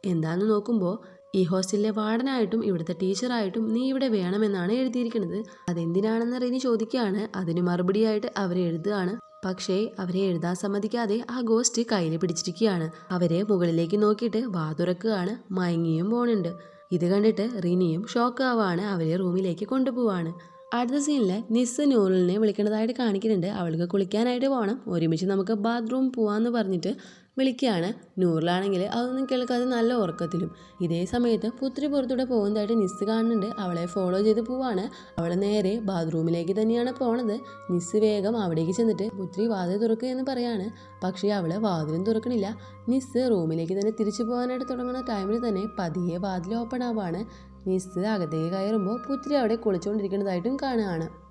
എന്താണെന്ന് നോക്കുമ്പോൾ ഈ ഹോസ്റ്റലിലെ വാർഡനായിട്ടും ഇവിടുത്തെ ടീച്ചറായിട്ടും നീ ഇവിടെ വേണമെന്നാണ് എഴുതിയിരിക്കുന്നത്. അതെന്തിനാണെന്ന് റിനി ചോദിക്കുകയാണ്. അതിന് മറുപടിയായിട്ട് അവരെ എഴുതുകയാണ്. പക്ഷേ അവരെ എഴുതാൻ സമ്മതിക്കാതെ ആ ഗോസ്റ്റ് കയ്യിൽ പിടിച്ചിരിക്കുകയാണ്. അവരെ മുകളിലേക്ക് നോക്കിയിട്ട് വാതുറക്കുകയാണ്. മയങ്ങിയും പോണുണ്ട്. ഇത് കണ്ടിട്ട് റിനിയും ഷോക്ക് ആവാണ് അവരെ റൂമിലേക്ക് കൊണ്ടുപോവാണ്. അടുത്ത സീനിൽ നിസ് നൂറിനെ വിളിക്കേണ്ടതായിട്ട് കാണിക്കുന്നുണ്ട്. അവൾക്ക് കുളിക്കാനായിട്ട് പോകണം ഒരുമിച്ച് നമുക്ക് ബാത്റൂം പോവാന്ന് പറഞ്ഞിട്ട് വിളിക്കുകയാണ്. നൂറിലാണെങ്കിൽ അതൊന്നും കേൾക്കാതെ നല്ല ഉറക്കത്തിലും. ഇതേ സമയത്ത് പുത്രി പുറത്തൂടെ പോകുന്നതായിട്ട് നിസ് കാണുന്നുണ്ട്. അവളെ ഫോളോ ചെയ്ത് പോവാണ്. അവൾ നേരെ ബാത്റൂമിലേക്ക് തന്നെയാണ് പോണത്. നിസ് വേഗം അവിടേക്ക് ചെന്നിട്ട് പുത്രി വാതിൽ തുറക്കുക എന്ന് പറയാണ്. പക്ഷേ അവൾ വാതിലും തുറക്കണില്ല. നിസ് റൂമിലേക്ക് തന്നെ തിരിച്ചു പോകാനായിട്ട് തുടങ്ങുന്ന ടൈമിൽ തന്നെ പതിയെ വാതിൽ ഓപ്പൺ ആവാണ് നിസ് അകത്തേക്ക് കയറുമ്പോൾ പുത്രി അവിടെ കുളിച്ചുകൊണ്ടിരിക്കുന്നതായിട്ടും കാണുകയാണ്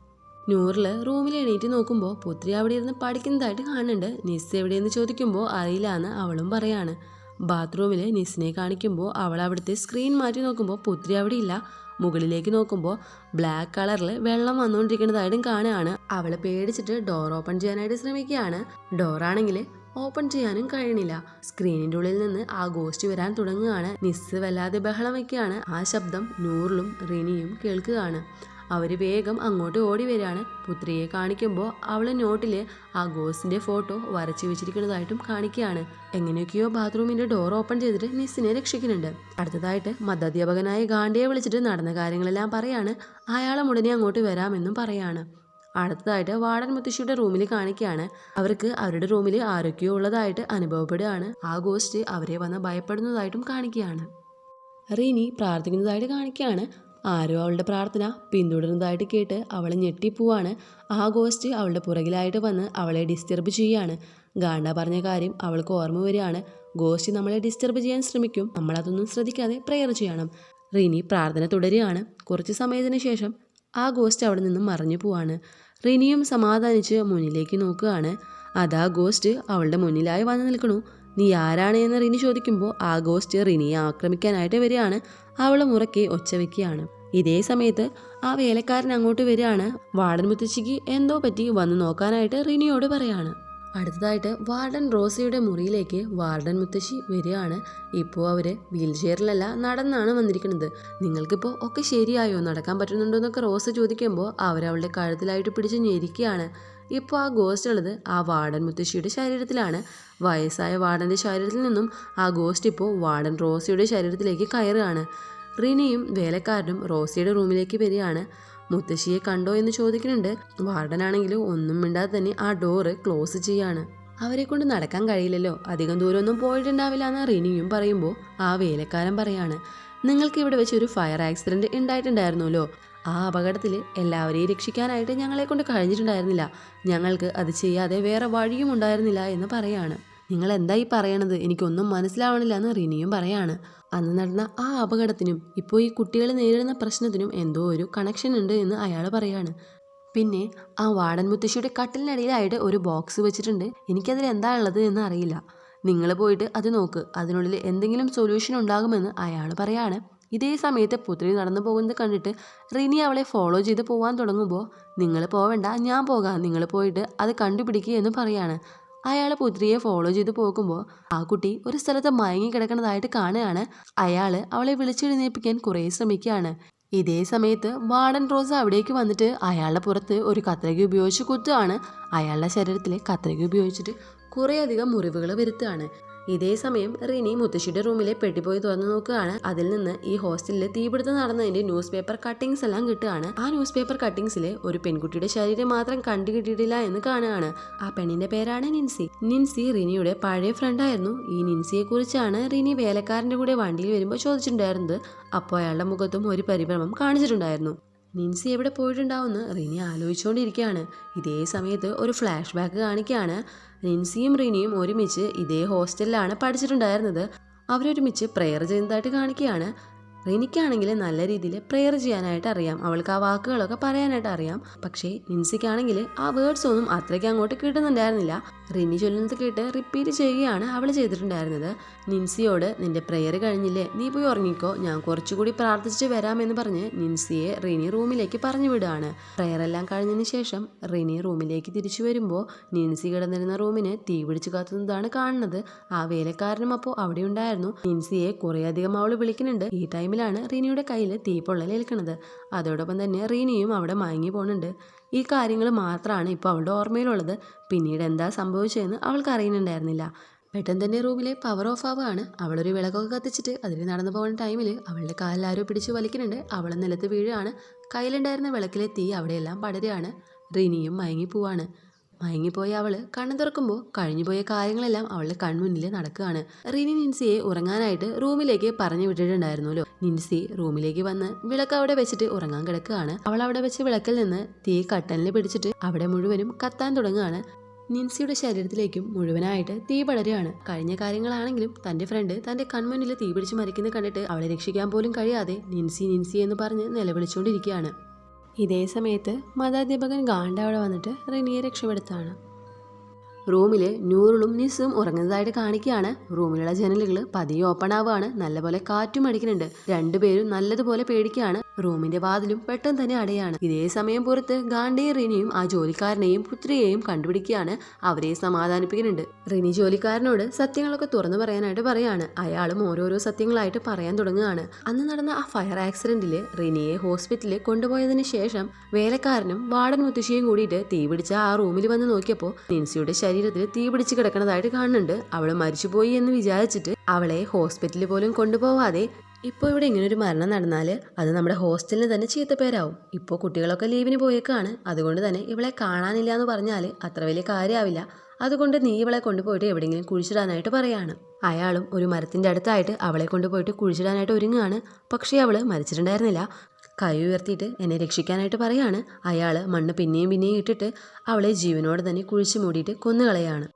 നൂറിൽ റൂമിൽ എണീറ്റ് നോക്കുമ്പോൾ പുത്രി അവിടെ ഇരുന്ന് പഠിക്കുന്നതായിട്ട് കാണുന്നുണ്ട്. നിസ് എവിടെയെന്ന് ചോദിക്കുമ്പോൾ അറിയില്ല എന്ന് അവളും പറയാണ്. ബാത്റൂമിൽ നിസിനെ കാണിക്കുമ്പോൾ അവൾ അവിടുത്തെ സ്ക്രീൻ മാറ്റി നോക്കുമ്പോൾ പുത്രി അവിടെ ഇല്ല. മുകളിലേക്ക് നോക്കുമ്പോൾ ബ്ലാക്ക് കളറിൽ വെള്ളം വന്നുകൊണ്ടിരിക്കുന്നതായിട്ടും കാണുകയാണ്. അവൾ പേടിച്ചിട്ട് ഡോർ ഓപ്പൺ ചെയ്യാനായിട്ട് ശ്രമിക്കുകയാണ്. ഡോറാണെങ്കിൽ ഓപ്പൺ ചെയ്യാനും കഴിയണില്ല. സ്ക്രീനിന്റെ ഉള്ളിൽ നിന്ന് ആ ഗോസ്റ്റ് വരാൻ തുടങ്ങുകയാണ്. നിസ് വല്ലാതെ ബഹളം വയ്ക്കുകയാണ് ആ ശബ്ദം നൂറിലും റിനിയും കേൾക്കുകയാണ്. അവർ വേഗം അങ്ങോട്ട് ഓടി വരികയാണ്. പുത്രിയെ കാണിക്കുമ്പോൾ അവൾ നോട്ടിൽ ആ ഗോസിന്റെ ഫോട്ടോ വരച്ചു വെച്ചിരിക്കുന്നതായിട്ടും കാണിക്കുകയാണ്. എങ്ങനെയൊക്കെയോ ബാത്റൂമിന്റെ ഡോർ ഓപ്പൺ ചെയ്തിട്ട് നിസ്സിനെ രക്ഷിക്കുന്നുണ്ട്. അടുത്തതായിട്ട് മതാധ്യാപകനായ ഗാന്ധിയെ വിളിച്ചിട്ട് നടന്ന കാര്യങ്ങളെല്ലാം പറയാണ്. അയാളും ഉടനെ അങ്ങോട്ട് വരാമെന്നും പറയാണ്. അടുത്തതായിട്ട് വാടൻ മുത്തശ്ശിയുടെ റൂമിൽ കാണിക്കുകയാണ്. അവർക്ക് അവരുടെ റൂമിൽ ആരൊക്കെയോ ഉള്ളതായിട്ട് അനുഭവപ്പെടുകയാണ്. ആ ഗോസ്റ്റ് അവരെ വന്ന് ഭയപ്പെടുന്നതായിട്ടും കാണിക്കുകയാണ്. റീനി പ്രാർത്ഥിക്കുന്നതായിട്ട് കാണിക്കുകയാണ്. ആരോ അവളുടെ പ്രാർത്ഥന പിന്തുടരുന്നതായിട്ട് കേട്ട് അവൾ ഞെട്ടിപ്പോവാണ്. ആ ഗോസ്റ്റ് അവളുടെ പുറകിലായിട്ട് വന്ന് അവളെ ഡിസ്റ്റർബ് ചെയ്യുകയാണ് ഗാണ്ട പറഞ്ഞ കാര്യം അവൾക്ക് ഓർമ്മ വരികയാണ്. ഗോസ്റ്റ് നമ്മളെ ഡിസ്റ്റർബ് ചെയ്യാൻ ശ്രമിക്കും. നമ്മളതൊന്നും ശ്രദ്ധിക്കാതെ പ്രെയർ ചെയ്യണം. റിനി പ്രാർത്ഥന തുടരുകയാണ്. കുറച്ച് സമയത്തിന് ശേഷം ആ ഗോസ്റ്റ് അവിടെ നിന്നും മറഞ്ഞു പോവാണ്. റിനിയും സമാധാനിച്ച് മുന്നിലേക്ക് നോക്കുകയാണ്. അതാ ഗോസ്റ്റ് അവളുടെ മുന്നിലായി വന്നു നിൽക്കണു. നീ ആരാണ്? എന്ന് റിനി ചോദിക്കുമ്പോൾ ആ ഗോസ്റ്റ് റിനിയെ ആക്രമിക്കാനായിട്ട് വരികയാണ്. അവൾ മുറക്കെ ഒച്ച വെക്കുകയാണ്. ഇതേ സമയത്ത് ആ വേലക്കാരൻ അങ്ങോട്ട് വരികയാണ്. വാർഡൻ മുത്തശ്ശിക്ക് എന്തോ പറ്റി വന്ന് നോക്കാനായിട്ട് റിനിയോട് പറയാണ്. അടുത്തതായിട്ട് വാർഡൻ റോസയുടെ മുറിയിലേക്ക് വാർഡൻ മുത്തശ്ശി വരികയാണ്. ഇപ്പോൾ അവർ വീൽ ചെയറിലല്ല നടന്നാണ് വന്നിരിക്കുന്നത്. നിങ്ങൾക്കിപ്പോൾ ഒക്കെ ശരിയായോ? നടക്കാൻ പറ്റുന്നുണ്ടോ എന്നൊക്കെ റോസ ചോദിക്കുമ്പോൾ അവരവളുടെ കഴുത്തിലായിട്ട് പിടിച്ച് ഞെരിക്കുകയാണ്. ഇപ്പോൾ ആ ഗോസ്റ്റ് ഉള്ളത് ആ വാർഡൻ മുത്തശ്ശിയുടെ ശരീരത്തിലാണ്. വയസ്സായ വാർഡന്റെ ശരീരത്തിൽ നിന്നും ആ ഗോസ്റ്റ് ഇപ്പോൾ വാർഡൻ റോസയുടെ ശരീരത്തിലേക്ക് കയറുകയാണ്. റിനിയും വേലക്കാരനും റോസിയുടെ റൂമിലേക്ക് വരികയാണ്. മുത്തശ്ശിയെ കണ്ടോ എന്ന് ചോദിക്കുന്നുണ്ട്. വാർഡനാണെങ്കിലും ഒന്നും മിണ്ടാതെ തന്നെ ആ ഡോറ് ക്ലോസ് ചെയ്യാണ്. അവരെ കൊണ്ട് നടക്കാൻ കഴിയില്ലല്ലോ. അധികം ദൂരമൊന്നും പോയിട്ടുണ്ടാവില്ല എന്ന് റിനിയും പറയുമ്പോൾ ആ വേലക്കാരൻ പറയാണ് നിങ്ങൾക്ക് ഇവിടെ വെച്ച് ഒരു ഫയർ ആക്സിഡന്റ് ഉണ്ടായിട്ടുണ്ടായിരുന്നല്ലോ. ആ അപകടത്തിൽ എല്ലാവരെയും രക്ഷിക്കാനായിട്ട് ഞങ്ങളെ കൊണ്ട് കഴിഞ്ഞിട്ടുണ്ടായിരുന്നില്ല. ഞങ്ങൾക്ക് അത് ചെയ്യാതെ വേറെ വഴിയും ഉണ്ടായിരുന്നില്ല എന്ന് പറയാണ്. നിങ്ങൾ എന്തായി പറയണത്? എനിക്കൊന്നും മനസ്സിലാവണില്ല എന്ന് റിനിയും പറയാണ്. അന്ന് നടന്ന ആ അപകടത്തിനും ഇപ്പോൾ ഈ കുട്ടികൾ നേരിടുന്ന പ്രശ്നത്തിനും എന്തോ ഒരു കണക്ഷൻ ഉണ്ട് എന്ന് അയാൾ പറയാണ്. പിന്നെ ആ വാടൻ മുത്തശ്ശിയുടെ കട്ടിലിനടിയിലായിട്ട് ഒരു ബോക്സ് വെച്ചിട്ടുണ്ട്. എനിക്കതിൽ എന്താ ഉള്ളത് എന്ന് അറിയില്ല. നിങ്ങൾ പോയിട്ട് അത് നോക്ക്. അതിനുള്ളിൽ എന്തെങ്കിലും സൊല്യൂഷൻ ഉണ്ടാകുമെന്ന് അയാൾ പറയാണ്. ഇതേ സമയത്ത് പുത്രി നടന്നു പോകുന്നത് കണ്ടിട്ട് റിനി അവളെ ഫോളോ ചെയ്ത് പോകാൻ തുടങ്ങുമ്പോൾ നിങ്ങൾ പോവേണ്ട ഞാൻ പോകാം. നിങ്ങൾ പോയിട്ട് അത് കണ്ടുപിടിക്കുക എന്ന് പറയാണ്. അയാൾ പുത്രിയെ ഫോളോ ചെയ്ത് പോകുമ്പോൾ ആ കുട്ടി ഒരു സ്ഥലത്ത് മയങ്ങി കിടക്കുന്നതായിട്ട് കാണുകയാണ്. അയാൾ അവളെ വിളിച്ചെഴുന്നേൽപ്പിക്കാൻ കുറേ ശ്രമിക്കുകയാണ്. ഇതേ സമയത്ത് വാർഡൻ റോസ് അവിടേക്ക് വന്നിട്ട് അയാളുടെ പുറത്ത് ഒരു കത്രിക ഉപയോഗിച്ച് കുത്തുകയാണ്. അയാളുടെ ശരീരത്തിലെ കത്രിക ഉപയോഗിച്ചിട്ട് കുറേയധികം മുറിവുകൾ വരുത്തുകയാണ്. ഇതേ സമയം റിനി മുത്തശ്ശിയുടെ റൂമിലെ പെട്ടി പോയി തുറന്നു നോക്കുകയാണ്. അതിൽ നിന്ന് ഈ ഹോസ്റ്റലിൽ തീപിടുത്തം നടന്നതിന്റെ ന്യൂസ് പേപ്പർ കട്ടിങ്സ് എല്ലാം കിട്ടുകയാണ്. ആ ന്യൂസ് പേപ്പർ കട്ടിങ്സിൽ ഒരു പെൺകുട്ടിയുടെ ശരീരം മാത്രം കണ്ടു കിട്ടിയിട്ടില്ല എന്ന് കാണുകയാണ്. ആ പെണ്ണിന്റെ പേരാണ് നിൻസി. നിൻസി റിനിയുടെ പഴയ ഫ്രണ്ടായിരുന്നു ഈ നിൻസിയെ കുറിച്ചാണ് റിനി വേലക്കാരന്റെ കൂടെ വണ്ടിയിൽ വരുമ്പോൾ ചോദിച്ചിട്ടുണ്ടായിരുന്നത്. അപ്പോൾ അയാളുടെ മുഖത്തും ഒരു പരിഭ്രമം കാണിച്ചിട്ടുണ്ടായിരുന്നു. നിൻസി എവിടെ പോയിട്ടുണ്ടാവുമെന്ന് റിനി ആലോചിച്ചുകൊണ്ടിരിക്കുകയാണ് ഇതേ സമയത്ത് ഒരു ഫ്ലാഷ് ബാക്ക് കാണിക്കുകയാണ്. നിൻസിയും റിനിയും ഒരുമിച്ച് ഇതേ ഹോസ്റ്റലിലാണ് പഠിച്ചിട്ടുണ്ടായിരുന്നത്. അവരൊരുമിച്ച് പ്രെയർ ചെയ്യുന്നതായിട്ട് കാണിക്കുകയാണ്. റിനിക്കാണെങ്കിൽ നല്ല രീതിയിൽ പ്രെയർ ചെയ്യാനായിട്ട് അറിയാം. അവൾക്ക് ആ വാക്കുകളൊക്കെ പറയാനായിട്ട് അറിയാം. പക്ഷേ നിൻസിക്കാണെങ്കിൽ ആ വേർഡ്സ് ഒന്നും അത്രയ്ക്ക് അങ്ങോട്ട് കിട്ടുന്നുണ്ടായിരുന്നില്ല. റിനി ചൊല്ലുന്നത് കേട്ട് റിപ്പീറ്റ് ചെയ്യുകയാണ് അവൾ ചെയ്തിട്ടുണ്ടായിരുന്നത്. നിൻസിയോട് നിന്റെ പ്രെയർ കഴിഞ്ഞില്ലേ? നീ പോയി ഉറങ്ങിക്കോ. ഞാൻ കുറച്ചുകൂടി പ്രാർത്ഥിച്ചിട്ട് വരാമെന്ന് പറഞ്ഞ് നിൻസിയെ റിനി റൂമിലേക്ക് പറഞ്ഞു വിടുകയാണ്. പ്രെയർ എല്ലാം കഴിഞ്ഞതിന് ശേഷം റിനി റൂമിലേക്ക് തിരിച്ചു വരുമ്പോൾ നിൻസി കിടന്നിരുന്ന റൂമിന് തീ പിടിച്ചു കത്തുന്നതാണ് കാണുന്നത്. ആ വേലക്കാരനും അപ്പോൾ അവിടെ ഉണ്ടായിരുന്നു. നിൻസിയെ കുറേയധികം അവൾ വിളിക്കുന്നുണ്ട്. ഈ ടൈമിലാണ് റിനിയുടെ കയ്യിൽ തീപ്പൊള്ളൽ ഏൽക്കുന്നത് അതോടൊപ്പം തന്നെ റീനിയും അവിടെ മയങ്ങി പോകുന്നുണ്ട് ഈ കാര്യങ്ങൾ മാത്രമാണ് ഇപ്പോൾ അവളുടെ ഓർമ്മയിലുള്ളത്. പിന്നീട് എന്താ സംഭവിച്ചതെന്ന് അവൾക്ക് അറിയുന്നുണ്ടായിരുന്നില്ല. പെട്ടെന്ന് തന്നെ റൂമിലെ പവർ ഓഫ് ആവുകയാണ് അവളൊരു വിളക്കൊക്കെ കത്തിച്ചിട്ട് അതിൽ നടന്നു പോകുന്ന ടൈമിൽ അവളുടെ കാലിൽ ആരോ പിടിച്ച് വലിക്കുന്നുണ്ട്. അവൾ നിലത്ത് വീഴുകയാണ്. കയ്യിലുണ്ടായിരുന്ന വിളക്കിലെ തീ അവിടെയെല്ലാം പടരുകയാണ്. റിനിയും മയങ്ങി പോവാണ്. മയങ്ങിപ്പോയ അവൾ കണ്ണു തുറക്കുമ്പോൾ കഴിഞ്ഞുപോയ കാര്യങ്ങളെല്ലാം അവളുടെ കൺമുന്നിൽ നടക്കുകയാണ്. റിനി നിൻസിയെ ഉറങ്ങാനായിട്ട് റൂമിലേക്ക് പറഞ്ഞു വിട്ടിട്ടുണ്ടായിരുന്നല്ലോ. നിൻസി റൂമിലേക്ക് വന്ന് വിളക്ക് അവിടെ വെച്ചിട്ട് ഉറങ്ങാൻ കിടക്കുകയാണ്. അവൾ അവിടെ വെച്ച് വിളക്കിൽ നിന്ന് തീ കട്ടനിൽ പിടിച്ചിട്ട് അവിടെ മുഴുവനും കത്താൻ തുടങ്ങുകയാണ്. നിൻസിയുടെ ശരീരത്തിലേക്കും മുഴുവനായിട്ട് തീ പടരുകയാണ്. കഴിഞ്ഞ കാര്യങ്ങളാണെങ്കിലും തന്റെ ഫ്രണ്ട് തന്റെ കൺമുന്നിൽ തീ പിടിച്ച് മരിക്കുന്നത് കണ്ടിട്ട് അവളെ രക്ഷിക്കാൻ പോലും കഴിയാതെ നിൻസി നിൻസി എന്ന് പറഞ്ഞ് നിലവിളിച്ചുകൊണ്ടിരിക്കുകയാണ്. ഇതേ സമയത്ത് മതാധ്യാപകൻ ഗാണ്ട അവിടെ വന്നിട്ട് റിനിയെ രക്ഷപ്പെടുത്താണ് റൂമിൽ നൂറിലും നിസും ഉറങ്ങുന്നതായിട്ട് കാണിക്കുകയാണ്. റൂമിലുള്ള ജനലുകൾ പതിയെ ഓപ്പൺ ആവുകയാണ്. നല്ലപോലെ കാറ്റും അടിക്കുന്നുണ്ട്. രണ്ടുപേരും നല്ലതുപോലെ പേടിക്കുകയാണ്. റൂമിന്റെ വാതിലും പെട്ടെന്ന് തന്നെ അടയാണ്. ഇതേ സമയം പുറത്ത് ഗാന്ധിയും റിനിയും ആ ജോലിക്കാരനെയും പുത്രിയെയും കണ്ടുപിടിക്കുകയാണ്. അവരെ സമാധാനിപ്പിക്കുന്നുണ്ട്. റിനി ജോലിക്കാരനോട് സത്യങ്ങളൊക്കെ തുറന്നു പറയാനായിട്ട് പറയാണ്. അയാളും ഓരോരോ സത്യങ്ങളായിട്ട് പറയാൻ തുടങ്ങുകയാണ്. അന്ന് നടന്ന ആ ഫയർ ആക്സിഡന്റിൽ റിനിയെ ഹോസ്പിറ്റലിൽ കൊണ്ടുപോയതിനു ശേഷം വേലക്കാരനും വാർഡൻ മുത്തശ്ശിയും കൂടിയിട്ട് തീപിടിച്ച ആ റൂമിൽ വന്ന് നോക്കിയപ്പോൾ നിൻസിയുടെ ശരീരത്തിൽ തീ പിടിച്ച് കിടക്കുന്നതായിട്ട് കാണുന്നുണ്ട്. അവൾ മരിച്ചുപോയി എന്ന് വിചാരിച്ചിട്ട് അവളെ ഹോസ്പിറ്റലിൽ പോലും കൊണ്ടുപോവാതെ ഇപ്പോൾ ഇവിടെ ഇങ്ങനെ ഒരു മരണം നടന്നാൽ അത് നമ്മുടെ ഹോസ്റ്റലിന് തന്നെ ചീത്തപ്പേരാവും. ഇപ്പോൾ കുട്ടികളൊക്കെ ലീവിന് പോയേക്കാണ്. അതുകൊണ്ട് തന്നെ ഇവളെ കാണാനില്ല എന്ന് പറഞ്ഞാൽ അത്ര വലിയ കാര്യമാവില്ല അതുകൊണ്ട് നീ ഇവളെ കൊണ്ടുപോയിട്ട് എവിടെയെങ്കിലും കുഴിച്ചിടാനായിട്ട് പറയാണ്. അയാളും ഒരു മരത്തിന്റെ അടുത്തായിട്ട് അവളെ കൊണ്ടുപോയിട്ട് കുഴിച്ചിടാനായിട്ട് ഒരുങ്ങുകയാണ്. പക്ഷേ അവൾ മരിച്ചിട്ടുണ്ടായിരുന്നില്ല. കൈ ഉയർത്തിയിട്ട് എന്നെ രക്ഷിക്കാനായിട്ട് പറയാണ്. അയാൾ മണ്ണ് പിന്നെയും പിന്നെയും ഇട്ടിട്ട് അവളെ ജീവനോട് തന്നെ കുഴിച്ചു മൂടിയിട്ട് കൊന്നുകളയാണ്.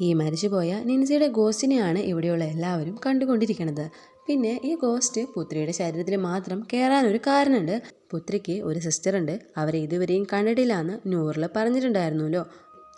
ഈ മരിച്ചുപോയ നിൻസിയുടെ ഗോസ്റ്റിനെയാണ് ഇവിടെയുള്ള എല്ലാവരും കണ്ടുകൊണ്ടിരിക്കുന്നത് പിന്നെ ഈ ഗോസ്റ്റ് പുത്രിയുടെ ശരീരത്തിൽ മാത്രം കയറാനൊരു കാരണമുണ്ട് പുത്രിക്ക് ഒരു സിസ്റ്റർ ഉണ്ട് അവരെ ഇതുവരെയും കണ്ടിട്ടില്ല എന്ന് നൂറിൽ പറഞ്ഞിട്ടുണ്ടായിരുന്നല്ലോ.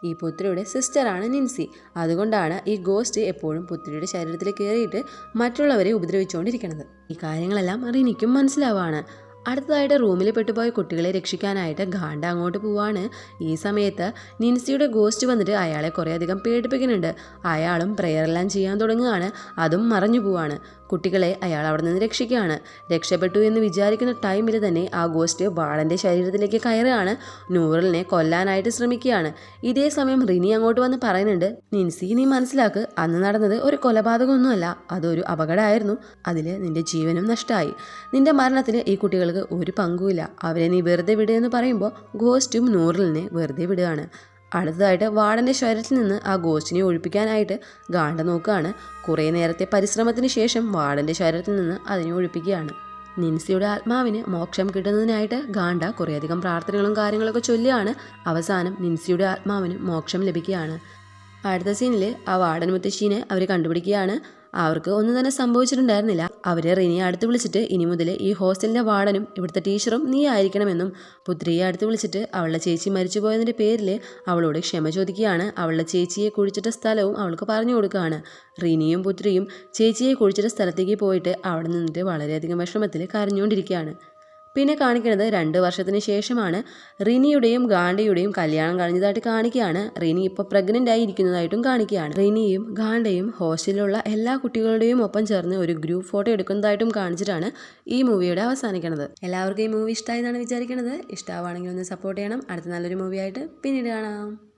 ഈ പുത്രിയുടെ സിസ്റ്ററാണ് നിൻസി. അതുകൊണ്ടാണ് ഈ ഗോസ്റ്റ് എപ്പോഴും പുത്രിയുടെ ശരീരത്തിൽ കയറിയിട്ട് മറ്റുള്ളവരെ ഉപദ്രവിച്ചുകൊണ്ടിരിക്കുന്നത് ഈ കാര്യങ്ങളെല്ലാം റിനിക്കും മനസ്സിലാവാണ്. അടുത്തതായിട്ട് റൂമിൽ പെട്ടുപോയ കുട്ടികളെ രക്ഷിക്കാനായിട്ട് ഗാണ്ട അങ്ങോട്ട് പോവാണ്. ഈ സമയത്ത് നിൻസിയുടെ ഗോസ്റ്റ് വന്നിട്ട് അയാളെ കുറേയധികം പേടിപ്പിക്കുന്നുണ്ട്. അയാളും പ്രെയറെല്ലാം ചെയ്യാൻ തുടങ്ങുകയാണ്. അതും മറഞ്ഞു പോവാണ്. കുട്ടികളെ അയാൾ അവിടെ നിന്ന് രക്ഷിക്കുകയാണ്. രക്ഷപ്പെട്ടു എന്ന് വിചാരിക്കുന്ന ടൈമിൽ തന്നെ ആ ഗോസ്റ്റ് ബാളന്റെ ശരീരത്തിലേക്ക് കയറുകയാണ്. നൂറലിനെ കൊല്ലാനായിട്ട് ശ്രമിക്കുകയാണ്. ഇതേ സമയം റിനി അങ്ങോട്ട് വന്ന് പറയുന്നുണ്ട് നിൻസി നീ മനസ്സിലാക്ക് അന്ന് നടന്നത് ഒരു കൊലപാതകമൊന്നുമല്ല. അതൊരു അപകടമായിരുന്നു. അതിൽ നിന്റെ ജീവനും നഷ്ടമായി. നിന്റെ മരണത്തിന് ഈ കുട്ടികൾക്ക് ഒരു പങ്കുമില്ല. അവരെ നീ വെറുതെ വിടുക എന്ന് പറയുമ്പോൾ ഗോസ്റ്റും നൂറലിനെ വെറുതെ വിടുകയാണ്. അടുത്തതായിട്ട് വാടന്റെ ശരീരത്തിൽ നിന്ന് ആ ഗോസ്റ്റിനെ ഒഴിപ്പിക്കാനായിട്ട് ഗാണ്ട നോക്കുകയാണ്. കുറേ നേരത്തെ പരിശ്രമത്തിന് ശേഷം വാടന്റെ ശരീരത്തിൽ നിന്ന് അതിനെ ഒഴിപ്പിക്കുകയാണ്. നിൻസിയുടെ ആത്മാവിന് മോക്ഷം കിട്ടുന്നതിനായിട്ട് ഗാണ്ട കുറേയധികം പ്രാർത്ഥനകളും കാര്യങ്ങളൊക്കെ ചൊല്ലിയാണ് അവസാനം നിൻസിയുടെ ആത്മാവിന് മോക്ഷം ലഭിക്കുകയാണ്. അടുത്ത സീനിൽ ആ വാടൻ മുത്തശ്ശീനെ അവർ കണ്ടുപിടിക്കുകയാണ്. അവർക്ക് ഒന്നും തന്നെ സംഭവിച്ചിട്ടുണ്ടായിരുന്നില്ല. അവരെ റിനിയെ അടുത്ത് വിളിച്ചിട്ട് ഇനി മുതൽ ഈ ഹോസ്റ്റലിന്റെ വാർഡനും ഇവിടുത്തെ ടീച്ചറും നീ ആയിരിക്കണമെന്നും പുത്രിയെ അടുത്ത് വിളിച്ചിട്ട് അവളുടെ ചേച്ചി മരിച്ചു പോയതിന്റെ പേരിൽ അവളോട് ക്ഷമ ചോദിക്കുകയാണ്. അവളുടെ ചേച്ചിയെ കുഴിച്ചിട്ട സ്ഥലവും അവൾക്ക് പറഞ്ഞു കൊടുക്കുകയാണ്. റിനിയും പുത്രിയും ചേച്ചിയെ കുഴിച്ചിട്ട സ്ഥലത്തേക്ക് പോയിട്ട് അവിടെ നിന്നിട്ട് വളരെയധികം വിഷമത്തിൽ കരഞ്ഞുകൊണ്ടിരിക്കുകയാണ്. പിന്നെ കാണിക്കുന്നത് രണ്ട് വർഷത്തിന് ശേഷമാണ് റിനിയുടെയും ഗാണ്ടയുടെയും കല്യാണം കഴിഞ്ഞതായിട്ട് കാണിക്കുകയാണ്. റിനി ഇപ്പോൾ പ്രഗ്നന്റ് ആയി ഇരിക്കുന്നതായിട്ടും കാണിക്കുകയാണ്. റിനിയും ഗാണ്ടയും ഹോസ്റ്റലിലുള്ള എല്ലാ കുട്ടികളുടെയും ഒപ്പം ചേർന്ന് ഒരു ഗ്രൂപ്പ് ഫോട്ടോ എടുക്കുന്നതായിട്ടും കാണിച്ചിട്ടാണ് ഈ മൂവിയുടെ അവസാനിക്കുന്നത്. എല്ലാവർക്കും ഈ മൂവി ഇഷ്ടമായി എന്നാണ് വിചാരിക്കുന്നത് ഇഷ്ടമാവുകയാണെങ്കിൽ ഒന്ന് സപ്പോർട്ട് ചെയ്യണം. അടുത്ത നല്ലൊരു മൂവിയായിട്ട് പിന്നീട് കാണാം.